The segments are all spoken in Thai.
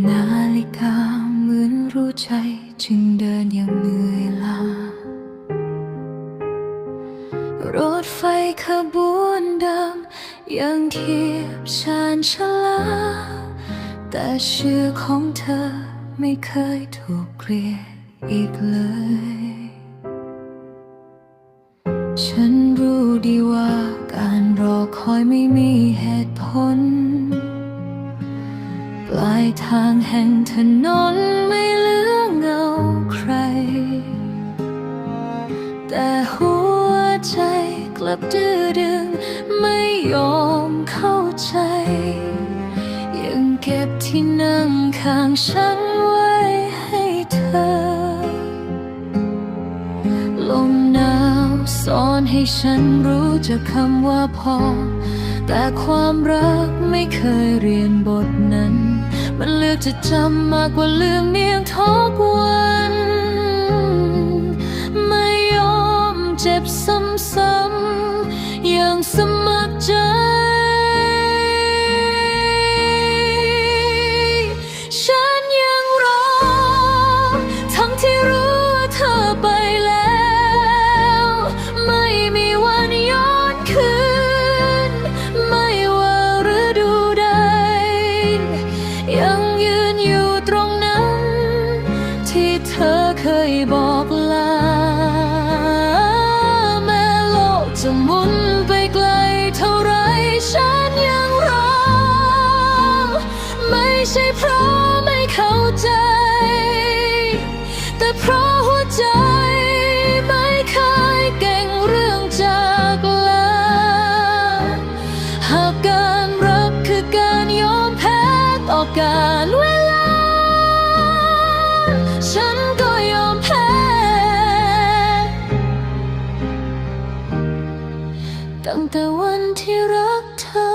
นาฬิกาเหมือนรู้ใจจึงเดินอย่างเหนื่อยล้ารถไฟขบวนเดิมยังเทียบชานชาลา แต่ชื่อของเธอไม่เคยถูกเกลียดอีกเลย ฉันรู้ดีว่าการรอคอยไม่มีายทางแห่งถนนไม่เหลือเงาใคร แต่หัวใจกลับดื้อดึงไม่ยอมเข้าใจ ยังเก็บที่นั่งข้างฉันไว้ให้เธอ ลมหนาวสอนให้ฉันรู้จักคำว่าพอ แต่ความรักไม่เคยเรียนบทน มันเลือกจะจำมากกว่าลืมเนียงทุกวัน ไม่ยอมเจ็บซ้ำๆอย่างสมัครใจ เคยบอกลา แม้โลกจะหมุนไปไกลเท่าไรฉันยังรอไม่ใช่เพราะไม่เข้าใจ แต่เพราะหัวใจไม่เคยเก่งเรื่องจากลา หากการรักคือการยอมแพ้ต่อการ ตั้งแต่วันที่รักเธอ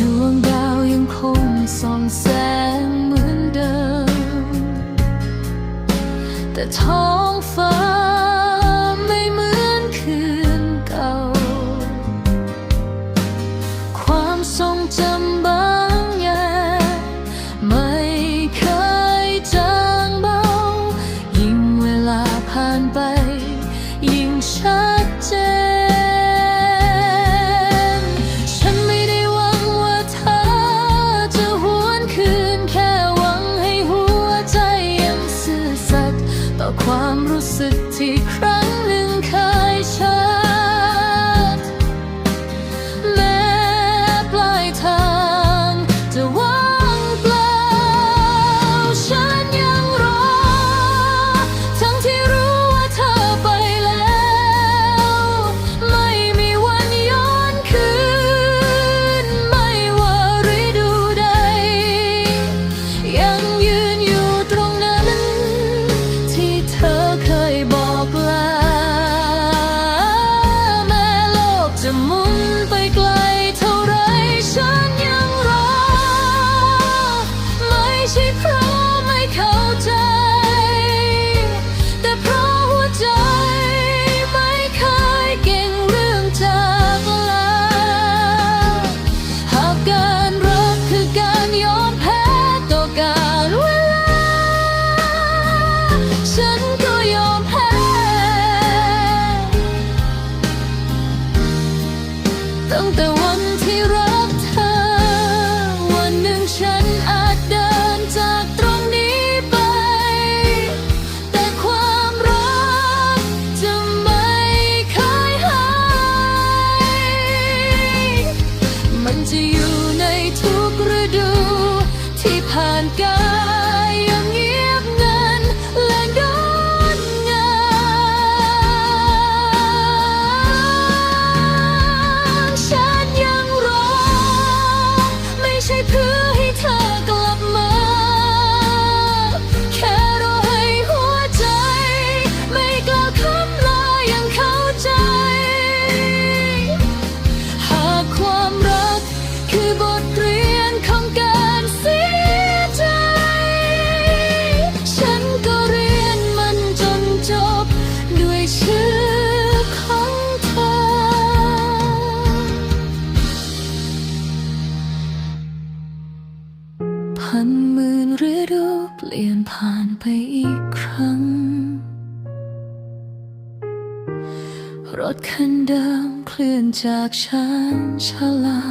ดวงดาวยังคงส่องแสงเหมือนเดิม แต่ท้องฟ้า ตั้ง รถคันเดิมเคลื่อนจากฉันชะลา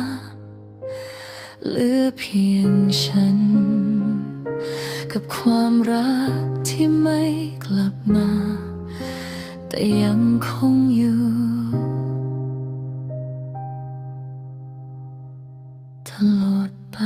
เหลือเพียงฉัน กับความรักที่ไม่กลับมา แต่ยังคงอยู่ตลอดไป